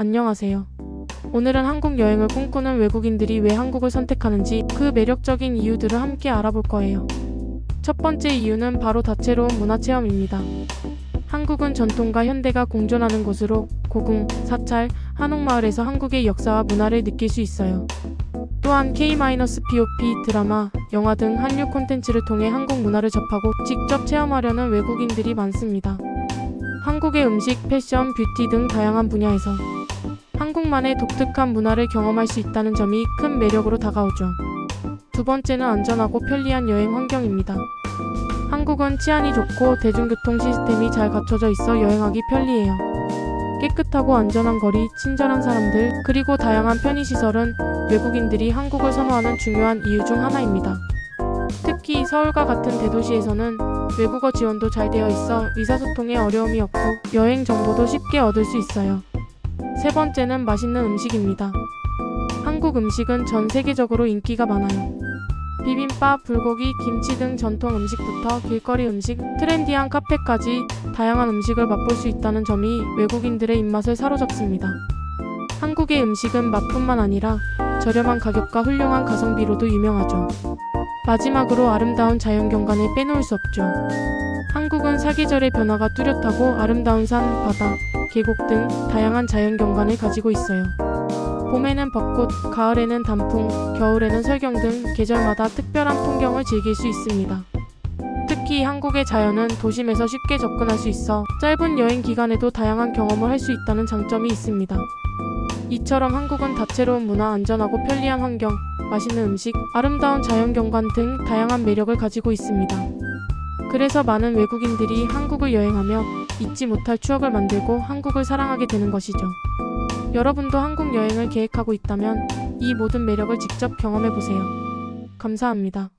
안녕하세요. 오늘은 한국 여행을 꿈꾸는 외국인들이 왜 한국을 선택하는지 그 매력적인 이유들을 함께 알아볼 거예요. 첫 번째 이유는 바로 다채로운 문화 체험입니다. 한국은 전통과 현대가 공존하는 곳으로 고궁, 사찰, 한옥마을에서 한국의 역사와 문화를 느낄 수 있어요. 또한 K-POP 드라마, 영화 등 한류 콘텐츠를 통해 한국 문화를 접하고 직접 체험하려는 외국인들이 많습니다. 한국의 음식, 패션, 뷰티 등 다양한 분야에서 한국만의 독특한 문화를 경험할 수 있다는 점이 큰 매력으로 다가오죠. 두 번째는 안전하고 편리한 여행 환경입니다. 한국은 치안이 좋고 대중교통 시스템이 잘 갖춰져 있어 여행하기 편리해요. 깨끗하고 안전한 거리, 친절한 사람들, 그리고 다양한 편의시설은 외국인들이 한국을 선호하는 중요한 이유 중 하나입니다. 특히 서울과 같은 대도시에서는 외국어 지원도 잘 되어 있어 의사소통에 어려움이 없고 여행 정보도 쉽게 얻을 수 있어요. 세 번째는 맛있는 음식입니다. 한국 음식은 전 세계적으로 인기가 많아요. 비빔밥, 불고기, 김치 등 전통 음식부터 길거리 음식, 트렌디한 카페까지 다양한 음식을 맛볼 수 있다는 점이 외국인들의 입맛을 사로잡습니다. 한국의 음식은 맛뿐만 아니라 저렴한 가격과 훌륭한 가성비로도 유명하죠. 마지막으로 아름다운 자연경관을 빼놓을 수 없죠. 한국은 사계절의 변화가 뚜렷하고 아름다운 산, 바다, 계곡 등 다양한 자연 경관을 가지고 있어요. 봄에는 벚꽃, 가을에는 단풍, 겨울에는 설경 등 계절마다 특별한 풍경을 즐길 수 있습니다. 특히 한국의 자연은 도심에서 쉽게 접근할 수 있어 짧은 여행 기간에도 다양한 경험을 할 수 있다는 장점이 있습니다. 이처럼 한국은 다채로운 문화, 안전하고 편리한 환경, 맛있는 음식, 아름다운 자연 경관 등 다양한 매력을 가지고 있습니다. 그래서 많은 외국인들이 한국을 여행하며 잊지 못할 추억을 만들고 한국을 사랑하게 되는 것이죠. 여러분도 한국 여행을 계획하고 있다면 이 모든 매력을 직접 경험해 보세요. 감사합니다.